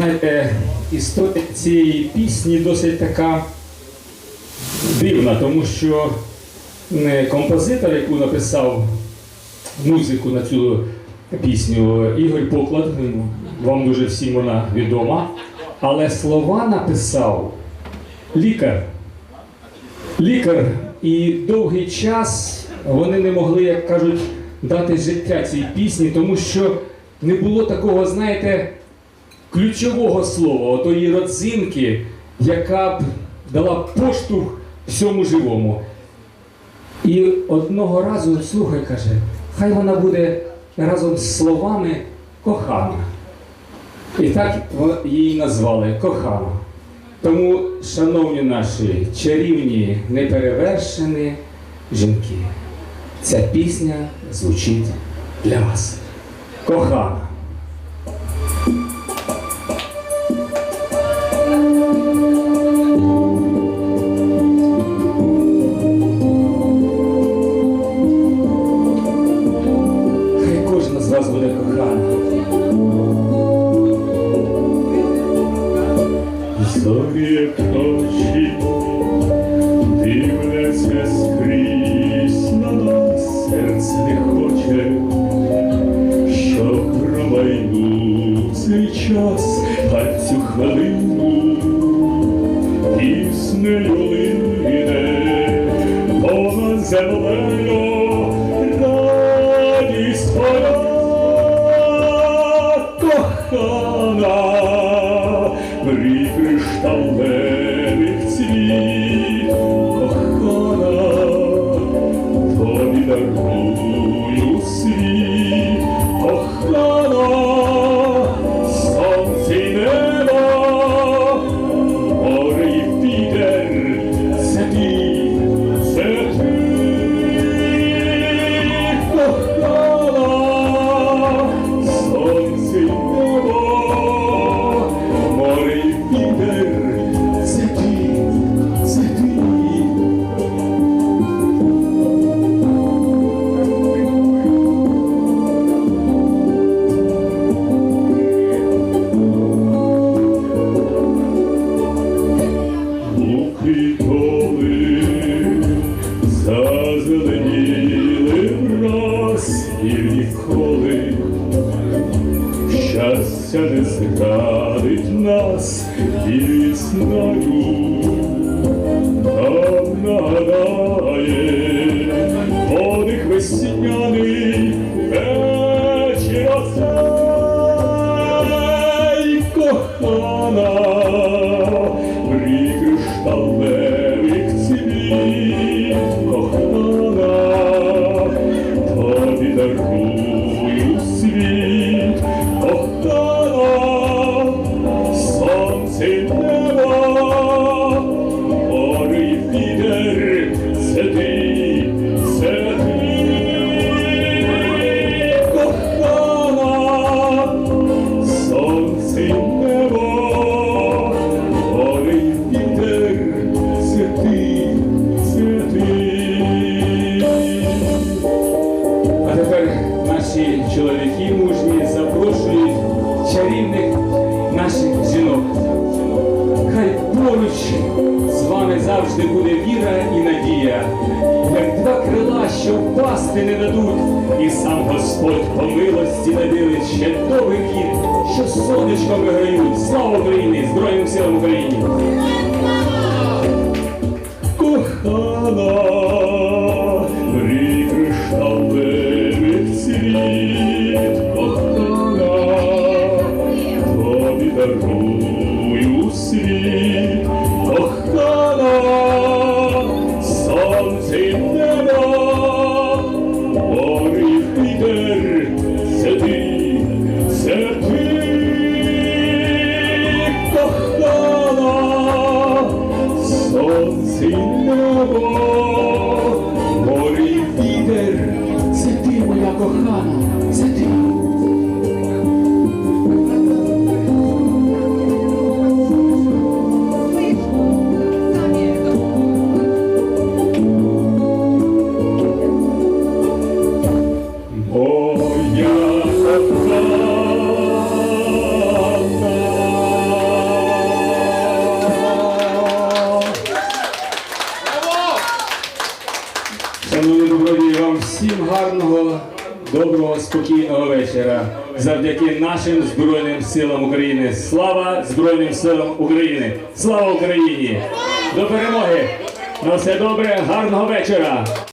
знаєте, історія цієї пісні досить така дивна, тому що композитор, яку написав музику на цю пісню, Ігор Поклад, вам дуже всім вона відома, але слова написав лікар. Лікар, і довгий час вони не могли, як кажуть, дати життя цій пісні, тому що не було такого, знаєте, ключового слова, отої родзинки, яка б дала поштовх всьому живому. І одного разу, слухай, каже, хай вона буде разом з словами кохана. І так її назвали кохана. Тому, шановні наші чарівні, неперевершені жінки, ця пісня звучить для вас. Кохана. З вас буде кохана. Зорі як очі дивляться скрізь на нас, серце не хоче, щоб промайнув цей час, а цю хвилину піснею лине понад землею щастя не зрадить нас і мужні запрошують чарівних наших жінок. Хай поруч з вами завжди буде віра і надія, як два крила, що впасти не дадуть, і сам Господь по милості наділить ще довгий хід, що сонечком виграють. Слава Україні! Збройним силам України! Гарного, доброго, спокійного вечора. Завдяки нашим Збройним силам України. Слава Збройним силам України! Слава Україні! До перемоги! На все добре, гарного вечора!